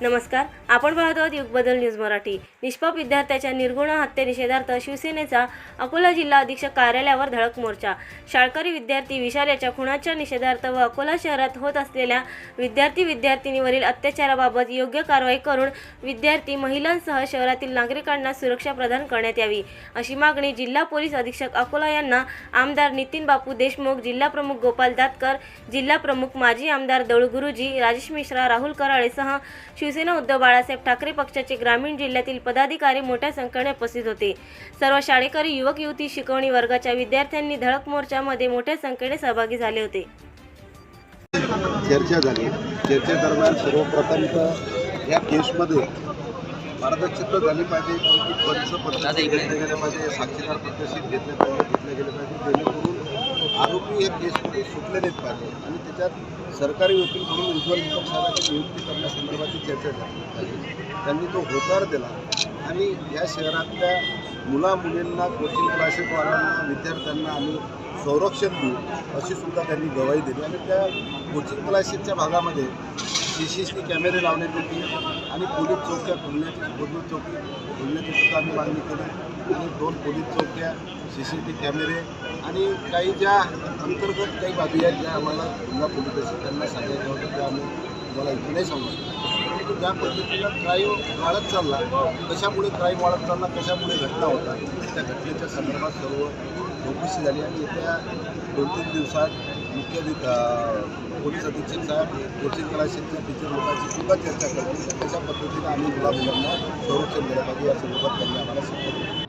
नमस्कार आपण पाहत आहोत युगबदल न्यूज मराठी. निष्पाप विद्यार्थ्याच्या निर्गुण हत्ये निषेधार्थ शिवसेनेचा अकोला जिल्हा अधीक्षक कार्यालयावर धडक मोर्चा. शाळकरी विद्यार्थी विशाल याच्या खुणाच्या निषेधार्थ व अकोला शहरात होत असलेल्या विद्यार्थी विद्यार्थिनीवरील अत्याचाराबाबत योग्य कारवाई करून विद्यार्थी महिलांसह शहरातील नागरिकांना सुरक्षा प्रदान करण्यात यावी. अशी मागणी जिल्हा पोलीस अधीक्षक अकोला यांना आमदार नितीन बापू देशमुख जिल्हा प्रमुख गोपाल दातकर जिल्हा प्रमुख माजी आमदार दळू गुरुजी राजेश मिश्रा राहुल कराळेसह शिवसेना उद्धव बाळासाहेब ठाकरे पक्षाचे ग्रामीण जिल्ह्यातील पदाधिकारी मोठ्या संख्येने उपस्थित होते. सर्व शाळेकरी युवक युवती शिकवणी वर्गाच्या विद्यार्थ्यांनी धडक मोर्चामध्ये मोठ्या संख्येने सहभागी झाले होते. चर्चा झाली. चर्चेदरम्यान सर्वप्रथम या केसमध्ये पारदर्शकता झाली पाहिजे पाहिजे साक्षीदार पद्धतीत घेतले पाहिजे घेतले गेले पाहिजे जेणेकरून आरोपी हे केसमध्ये म्हणजे सुटले देत पाहिजे आणि त्याच्यात सरकारी वकील म्हणून उज्ज्वल दीपक साहेबांची नियुक्ती करण्यासंदर्भाची चर्चा झाली. पाहिजे त्यांनी तो होकार दिला. आणि या शहरातल्या मुला मुलींना कोचिंग क्लासेसवाल्यांना विद्यार्थ्यांना आम्ही संरक्षण देऊ अशी सुद्धा त्यांनी गवाही दिली. आणि त्या कोचिंग क्लासेसच्या भागामध्ये सी सी टी कॅमेरे लावण्यात येतील आणि पोलीस चौक्या खोलण्याची पोलीस चौकी खोलण्याची सुद्धा आम्ही मागणी केली. आणि दोन पोलीस चौक्या सी सी टी कॅमेरे आणि काही ज्या अंतर्गत काही बाबी आहेत ज्या आम्हाला जिल्हा पोलीस त्यांना सांगायच्या होत्या त्या आम्ही तुम्हाला इथे नाही सांगू शकतो. परंतु ज्या पद्धतीनं क्राईम वाढत चालला कशामुळे क्राईम वाढत चालला कशामुळे घटना होता त्या घटनेच्या संदर्भात सर्व चौकशी झाली आणि येत्या दोन तीन दिवसात मुख्य पोलीस अधीक्षक साहेब कोचिंग क्लासेसच्या टीचर लोकांची सुद्धा चर्चा करतील. अशा पद्धतीने आम्ही मुला मुलांना संरक्षण दिलं पाहिजे या संदर्भात त्यांनी आम्हाला सांगितलं.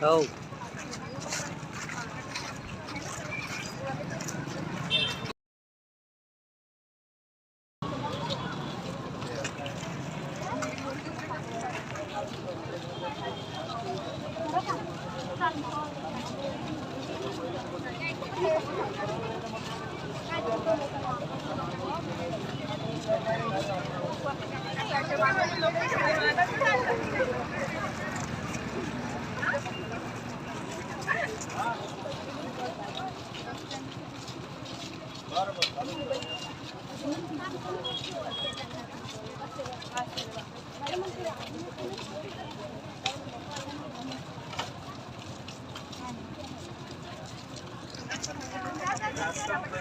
Oh.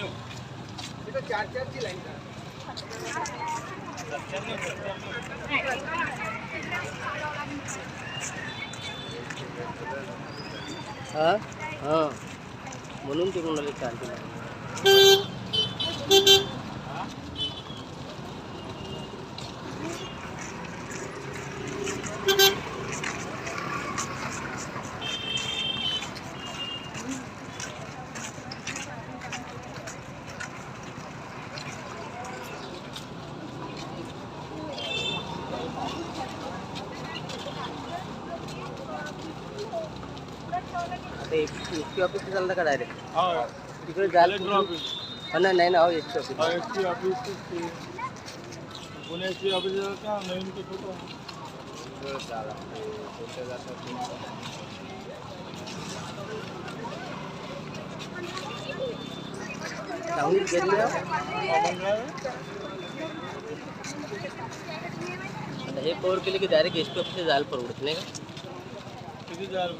हो? हा. हा म्हणून ते कोणाला शांती नाही आता एस टी ऑफिस चाललं का डायरेक्ट तिकडे जायला हा, नाही नाही ना हो एस टी ऑफिस पुण्याची ऑफिस का? नवीन ते हो. आता हे कवर केले की डायरेक्ट एस टी ऑफिसला जायला परवडत नाही का? किती जायला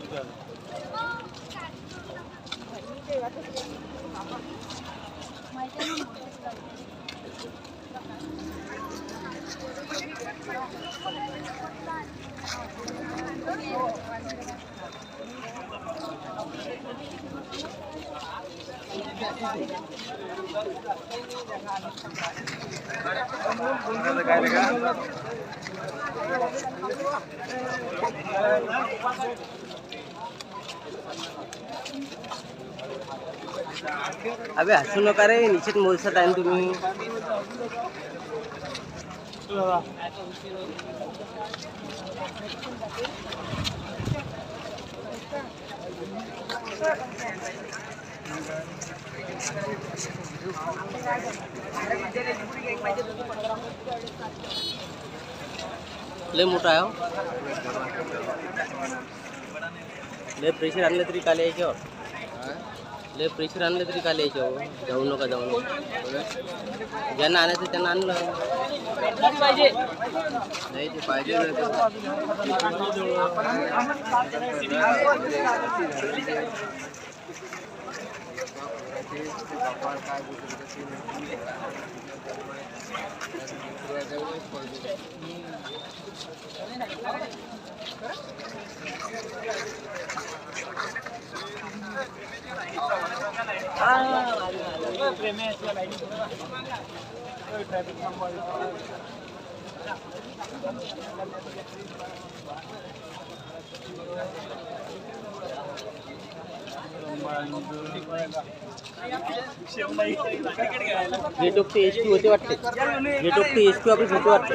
काय रे का अबे हसू नका रे निश्चित मोजसा आहे तुम्ही लय मोठा आहे हो. लय प्रेशर आणलं तरी काल यायच्यावर लय प्रेशर आणलं तरी काल यायच्यावर जाऊ नका जाऊ नका. ज्यांना आणायचं त्यांना आणलं. नाही ते पाहिजे गेट ते एस टी होते वाटते गेट ते एस टी ऑफिस होते वाटते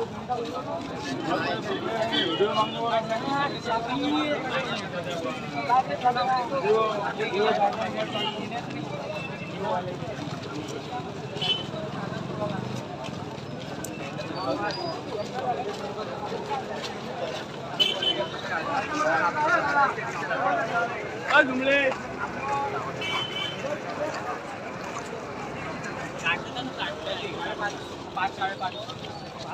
गेलो तुम्ही पळायला तिकडून. आ, जुमले